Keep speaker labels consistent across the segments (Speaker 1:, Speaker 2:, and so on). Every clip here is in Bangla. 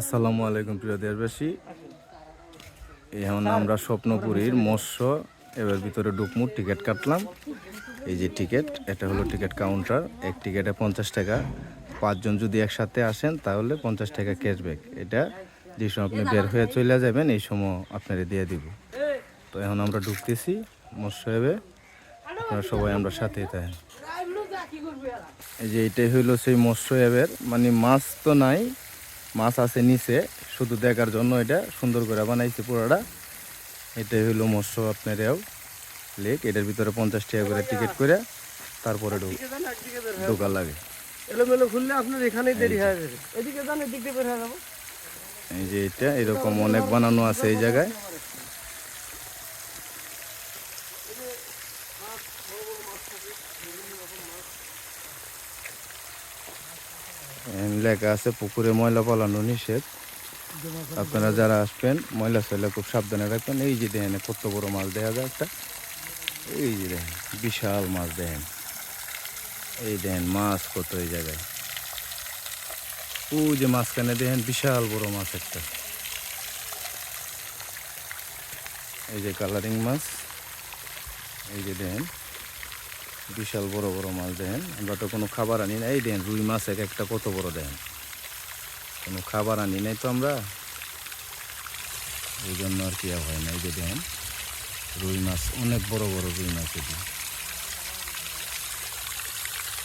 Speaker 1: আসসালামু আলাইকুম, প্রিয় দেশবাসী। এখন আমরা স্বপ্নপুরীর মৎস্য, এবার ভিতরে ডুকমু টিকিট কাটলাম। এই যে টিকিট, এটা হলো টিকিট কাউন্টার। এক টিকিটে পঞ্চাশ টাকা। পাঁচজন যদি একসাথে আসেন, তাহলে পঞ্চাশ টাকা ক্যাশব্যাক এটা যে সময় আপনি বের হয়ে চলে যাবেন, এই সময় আপনারা দিয়ে দিব। তো এখন আমরা ঢুকতেছি মৎস্য এবে। আপনারা সবাই আমরা সাথেই থাকেন। এই যে এটাই হইল সেই মৎস্য অ্যাপের মানে মাছ তো নাই মাছ আছে নিচে শুধু দেখার জন্য এটা সুন্দর করে বানাইছে পুরোটা। এটাই হইল মৎস্য আপনার এও। লেক এটার ভিতরে পঞ্চাশ টাকা করে টিকিট করে তারপরে ঢুক- ঢোকা লাগে।
Speaker 2: এলোমেলো খুললে আপনার এখানেই দেরি হয়ে যাবে। এদিকে যান এদিক দিয়ে বের হয়ে যাব।
Speaker 1: এই যে এটা এরকম অনেক বানানো আছে এই জায়গায়। লেখা আছে, পুকুরে ময়লা পালানো নিষেধ। আপনারা যারা আসবেন, ময়লা সয়লা খুব সাবধানে রাখবেন। এই যে দেখেন, কত বড় মাছ দেখা যায় একটা। এই যে দেখেন, বিশাল মাছ দেখেন। এই দেখেন, মাছ কত এই জায়গায়। ও যে মাঝখানে দেখেন, বিশাল বড় মাছ একটা। এই যে কালারিং মাছ। এই যে দেখেন বিশাল বড় বড় মাছ দেখেন। আমরা তো কোনো খাবার আনি না এই দেখেন রুই মাছ এক একটা কত বড় দেখেন। কোনো খাবার আনি নাই তো আমরা। এই জন্য আর কি হয় না। এই যে দেখেন, রুই মাছ, অনেক বড় বড় রুই মাছ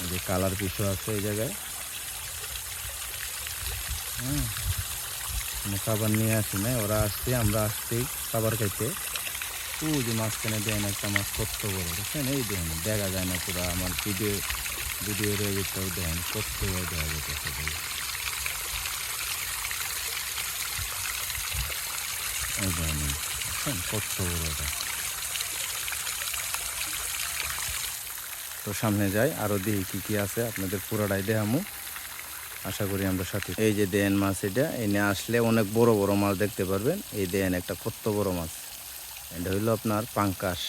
Speaker 1: এই যে কালার পিসও আছে এই জায়গায়। হ্যাঁ কোনো খাবার নিয়ে আসি না ওরা আসছে, আমরা আসছি খাবার খাইতে। ও যে মাঝখানে দেন একটা মাছ কত বড় দেখছেন এই দেন দেখা যায় না পুরো আমার ভিডিও ভিডিও রয়ে যেতে দেখেন কত বড় দেখা যেতেছে এই দেখেন তো সামনে যাই আরও দেখি কি কি আছে আপনাদের পুরাটাই দেখামু আশা করি আমরা সাথে এই যে দেন মাছ, এটা এনে আসলে অনেক বড় বড় মাছ দেখতে পারবেন। এই দেন একটা কত বড় মাছ। এটা হইল আপনার পাঙ্কাশ।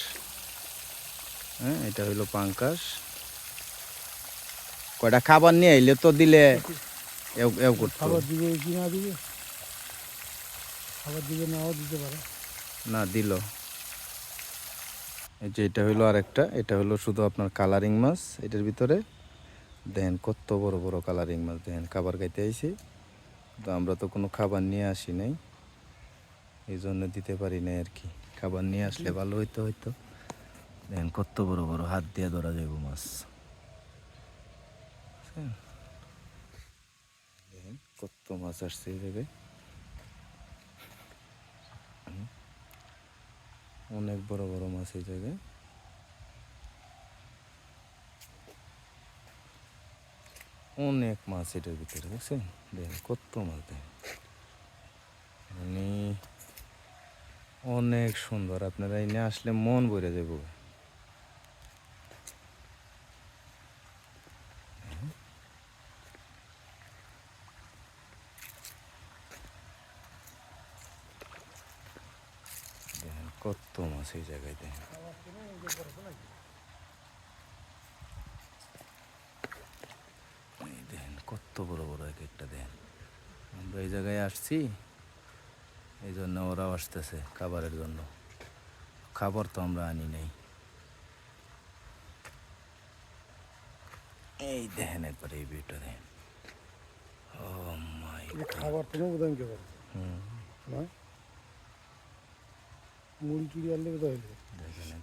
Speaker 1: হ্যাঁ এটা হইল পাঙ্কাশ। কয়টা খাবার নিয়ে আইলে তো দিলে এও এও করতো।
Speaker 2: খাবার দিবে কি না দিবে? খাবার দিবে নাও দিতে পারে।
Speaker 1: না দিল। এই যে এটা হইল আরেকটা এটা হলো শুধু আপনার কালারিং মাছ এটার ভিতরে। দেখেন কত বড় বড় কালারিং মাছ দেখেন খাবার খাইতে আইছি। তো আমরা তো কোনো খাবার নিয়ে আসি নাই। এই জন্য দিতে পারি নাই আর কি। খাবার নিয়ে আসলে ভালো হইতো হয়তো দেখেন কত বড় বড় হাত দিয়ে ধরা যাইব মাছ। বুঝছেন? দেখেন কত মাছ আসছে এই জায়গায় অনেক বড় বড় মাছ এই জায়গায়। অনেক মাছ এটার ভিতরে দেখছেন দেখেন কত মাছ দেখেন। মানে অনেক সুন্দর, আপনারা এনে আসলে মন ভরে যাব কত মাছ এই জায়গায় দেখেন কত বড় বড় এক একটা, দেখেন। আমরা এই জায়গায় আসছি। এই জন্য ওরাও আসতেছে খাবারের জন্য। খাবার তো আমরা আনি নাই। এই দেখেন একবার এই ভিটরে দেখেন ও মাই
Speaker 2: খাবার তো বোধহয় কে
Speaker 1: হুম।
Speaker 2: মুড়ি চুড়ি আনলে হইল।
Speaker 1: দেখেন